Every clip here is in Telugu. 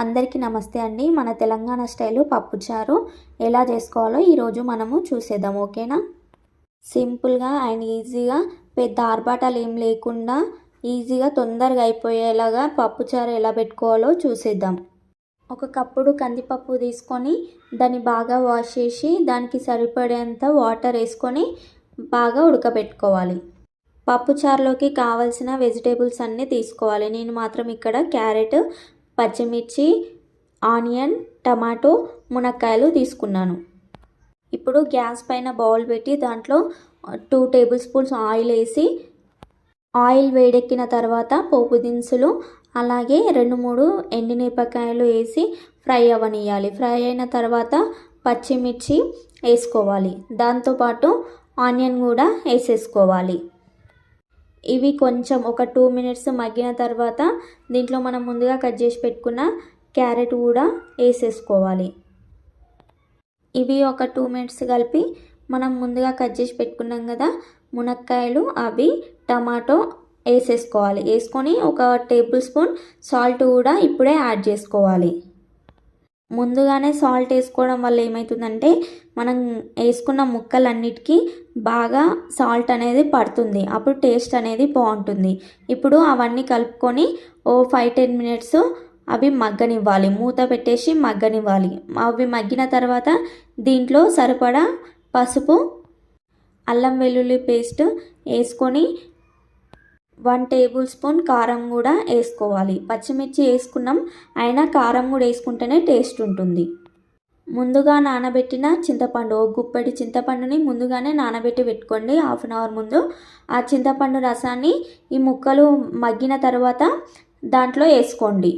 అందరికీ నమస్తే అండి. మన తెలంగాణ స్టైలు పప్పుచారు. ఎలా చేసుకోవాలో ఈరోజు మనము చూసేద్దాం ఓకేనా? సింపుల్గా అండ్ ఈజీగా పెద్ద ఆర్భాటాలు ఏం లేకుండా ఈజీగా తొందరగా అయిపోయేలాగా పప్పుచారు ఎలా పెట్టుకోవాలో చూసేద్దాం. ఒక కప్పుడు కందిపప్పు తీసుకొని దాన్ని బాగా వాష్ చేసి దానికి సరిపడేంత వాటర్ వేసుకొని బాగా ఉడకబెట్టుకోవాలి. పప్పుచారులోకి కావలసిన వెజిటేబుల్స్ అన్నీ తీసుకోవాలి. నేను మాత్రం ఇక్కడ క్యారెట్ పచ్చిమిర్చి ఆనియన్ టమాటో మునక్కాయలు తీసుకున్నాను. ఇప్పుడు గ్యాస్ పైన బౌల్ పెట్టి దాంట్లో టూ టేబుల్ స్పూన్స్ ఆయిల్ వేసి ఆయిల్ వేడెక్కిన తర్వాత పోపు దినుసులు అలాగే రెండు మూడు ఎండిమిరపకాయలు వేసి ఫ్రై అవ్వనియాలి ఫ్రై అయిన తర్వాత పచ్చిమిర్చి వేసుకోవాలి. దాంతోపాటు ఆనియన్ కూడా వేసేసుకోవాలి. ఇవి కొంచెం ఒక టూ మినిట్స్ మగ్గిన తర్వాత దీంట్లో మనం ముందుగా కట్ చేసి పెట్టుకున్న క్యారెట్ కూడా వేసేసుకోవాలి. ఇవి ఒక టూ మినిట్స్ కలిపి మనం ముందుగా కట్ చేసి పెట్టుకున్నాం కదా మునక్కాయలు అవి టమాటో వేసేసుకోవాలి. వేసుకొని ఒక టేబుల్ స్పూన్ సాల్ట్ కూడా ఇప్పుడే యాడ్ చేసుకోవాలి. ముందుగానే సాల్ట్ వేసుకోవడం వల్ల ఏమవుతుందంటే మనం వేసుకున్న ముక్కలన్నిటికీ బాగా సాల్ట్ అనేది పడుతుంది. అప్పుడు టేస్ట్ అనేది బాగుంటుంది. ఇప్పుడు అవన్నీ కలుపుకొని ఓ ఫైవ్ టెన్ మినిట్స్ అవి మగ్గనివ్వాలి. మూత పెట్టేసి మగ్గనివ్వాలి. అవి మగ్గిన తర్వాత దీంట్లో సరిపడా పసుపు అల్లం వెల్లుల్లి పేస్ట్ వేసుకొని వన్ టేబుల్ స్పూన్ కారం కూడా వేసుకోవాలి. పచ్చిమిర్చి వేసుకున్నాం. అయినా కారం కూడా వేసుకుంటేనే టేస్ట్ ఉంటుంది. ముందుగా నానబెట్టిన చింతపండు ఒక గుప్పెడి చింతపండుని ముందుగానే నానబెట్టి పెట్టుకోండి. హాఫ్ అన్ అవర్ ముందు ఆ చింతపండు రసాన్ని ఈ ముక్కలు మగ్గిన తర్వాత దాంట్లో వేసుకోండి.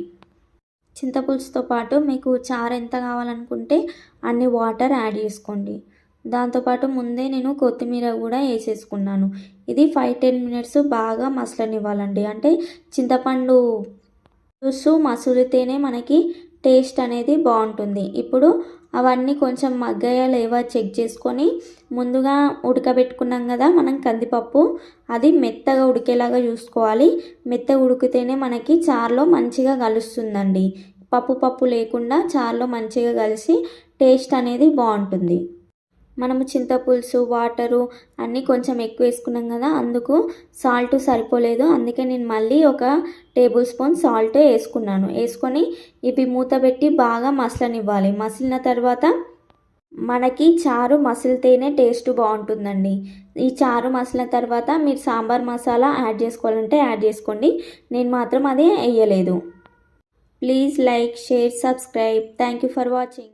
చింతపులుసుతో పాటు మీకు చారు ఎంత కావాలనుకుంటే అన్ని వాటర్ యాడ్ చేసుకోండి. దాంతోపాటు ముందే నేను కొత్తిమీర కూడా వేసేసుకున్నాను. ఇది ఫైవ్ టెన్ మినిట్స్ బాగా మసలనివ్వాలండి. అంటే చింతపండు జ్యూస్ మసులితేనే మనకి టేస్ట్ అనేది బాగుంటుంది. ఇప్పుడు అవన్నీ కొంచెం మగ్గాయా లేవా చెక్ చేసుకొని ముందుగా ఉడకబెట్టుకున్నాం కదా మనం కందిపప్పు. అది మెత్తగా ఉడికేలాగా చూసుకోవాలి. మెత్తగా ఉడికితేనే మనకి చారులో మంచిగా కలుస్తుందండి. పప్పు పప్పు లేకుండా చారులో మంచిగా కలిసి టేస్ట్ అనేది బాగుంటుంది. మనము చింతపులుసు వాటరు అన్నీ కొంచెం ఎక్కువ వేసుకున్నాం కదా అందుకు సాల్ట్ సరిపోలేదు. అందుకే నేను మళ్ళీ ఒక టేబుల్ స్పూన్ సాల్ట్ వేసుకున్నాను. వేసుకొని ఇవి మూత పెట్టి బాగా మసలనివ్వాలి. మసిలిన తర్వాత మనకి చారు మసిలితేనే టేస్ట్ బాగుంటుందండి. ఈ చారు మసిలిన తర్వాత మీరు సాంబార్ మసాలా యాడ్ చేసుకోవాలంటే యాడ్ చేసుకోండి. నేను మాత్రం అది వేయలేదు. Please like share subscribe. Thank you for watching.